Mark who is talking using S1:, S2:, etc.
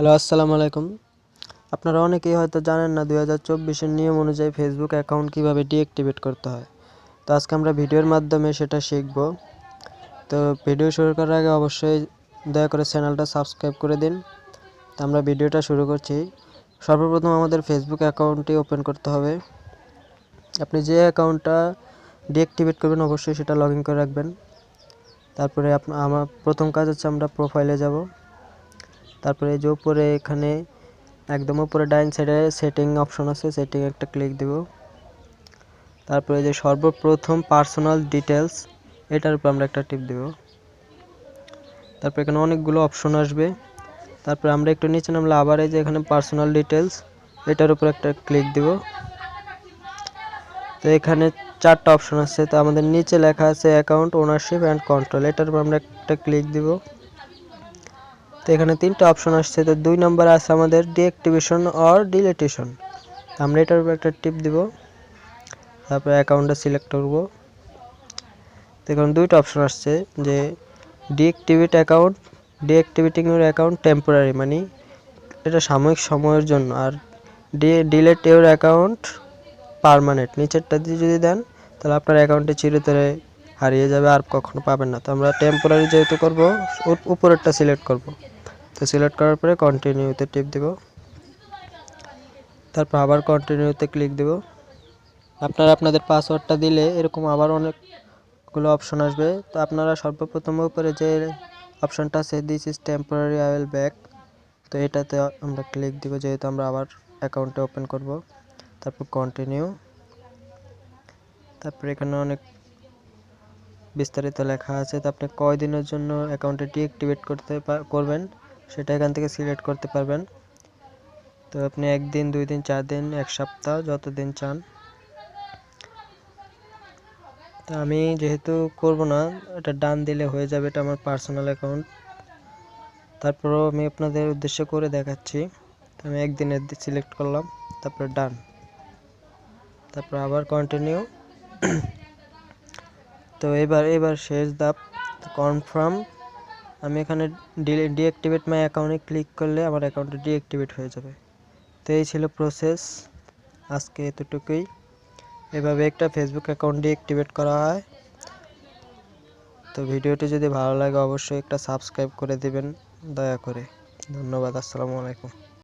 S1: Hello, আসসালামু আলাইকুম। আপনারা অনেকেই হয়তো জানেন না দুই হাজার চব্বিশের নিয়ম অনুযায়ী ফেসবুক অ্যাকাউন্ট কীভাবে ডিঅ্যাক্টিভেট করতে হয়। তো আজকে আমরা ভিডিওর মাধ্যমে সেটা শিখব। তো ভিডিও শুরু করার আগে অবশ্যই দয়া করে চ্যানেলটা সাবস্ক্রাইব করে দিন। তো আমরা ভিডিওটা শুরু করছি। সর্বপ্রথম আমাদের ফেসবুক অ্যাকাউন্টটি ওপেন করতে হবে। আপনি যে অ্যাকাউন্টটা ডিঅ্যাক্টিভেট করবেন অবশ্যই সেটা লগ ইন করে রাখবেন। তারপরে আমার প্রথম কাজ হচ্ছে আমরা প্রোফাইলে যাব। তারপরে যে উপরে এখানে একদম উপরে ডাইন সাইডে সেটিং অপশন আছে, সেটিং একটা ক্লিক দেব। তারপরে যে সর্বপ্রথম পার্সোনাল ডিটেলস এটার উপর আমরা একটা টিপ দেব। তারপর এখানে অনেকগুলো অপশন আসবে। তারপর আমরা একটু নিচে নামলে আবার এই যে এখানে পার্সোনাল ডিটেলস এটার উপর একটা ক্লিক দেব। তো এখানে চারটা অপশন আছে। তো আমাদের নিচে লেখা আছে অ্যাকাউন্ট ওনারশিপ অ্যান্ড কন্ট্রোল এটার উপর আমরা একটা ক্লিক দিব। এখানে তিনটা অপশন আসছে। তো দুই নম্বর আছে আমাদের ডিঅ্যাক্টিভেশন অর ডিলিটেশন আমরা এটার উপর একটা টিপ দিব। তারপরে অ্যাকাউন্টটা সিলেক্ট করব। দেখুন দুইটা অপশন আসছে যে deactivate account deactivating your account temporary মানে এটা সাময়িক সময়ের জন্য। আর D delete your account permanent নিচেরটা দিয়ে যদি দেন, তাহলে আপনার অ্যাকাউন্টে চিরতরে হারিয়ে যাবে আর কখনো পাবেন না। তো আমরা টেম্পোরারি যেহেতু করব উপরেরটা সিলেক্ট করব। তো সিলেক্ট করার পরে কন্টিনিউতে টিপ দেব। তারপর আবার কন্টিনিউতে ক্লিক দেব। আপনারা, আপনাদের পাসওয়ার্ডটা দিলে এরকম আবার অনেকগুলো অপশন আসবে। তো আপনারা সর্বপ্রথম উপরে যে অপশনটা আছে this is temporary I will back তো এটাতে আমরা ক্লিক দিব, যেহেতু আমরা আবার অ্যাকাউন্টে ওপেন করব। তারপর কন্টিনিউ তারপর এখানে অনেক বিস্তারিত লেখা আছে তো আপনি কয়দিনের জন্য অ্যাকাউন্টে ডিঅ্যাক্টিভেট করতে করবেন, সেটা এখান থেকে সিলেক্ট করতে পারবেন। তো আপনি একদিন, দুই দিন, চার দিন, এক সপ্তাহ যত দিন চান। তো আমি যেহেতু করব না, এটা ডান দিলে হয়ে যাবে, এটা আমার পার্সোনাল অ্যাকাউন্ট তারপরও আমি আপনাদের উদ্দেশ্য করে দেখাচ্ছি। তো আমি একদিনের সিলেক্ট করলাম, তারপর ডান। তারপর আবার কন্টিনিউ তো এবার এবার শেষ ধাপ কনফার্ম আমি এখানে ডিঅ্যাক্টিভেট মাই অ্যাকাউন্টে ক্লিক করলে আমার অ্যাকাউন্টে ডিঅ্যাক্টিভেট হয়ে যাবে। তো এই ছিল প্রসেস আজকে এতটুকুই। এভাবে একটা ফেসবুক অ্যাকাউন্ট ডিঅ্যাক্টিভেট করা হয়। তো ভিডিওটি যদি ভালো লাগে অবশ্যই একটা সাবস্ক্রাইব করে দিবেন। দয়া করে। ধন্যবাদ, আসসালামু আলাইকুম।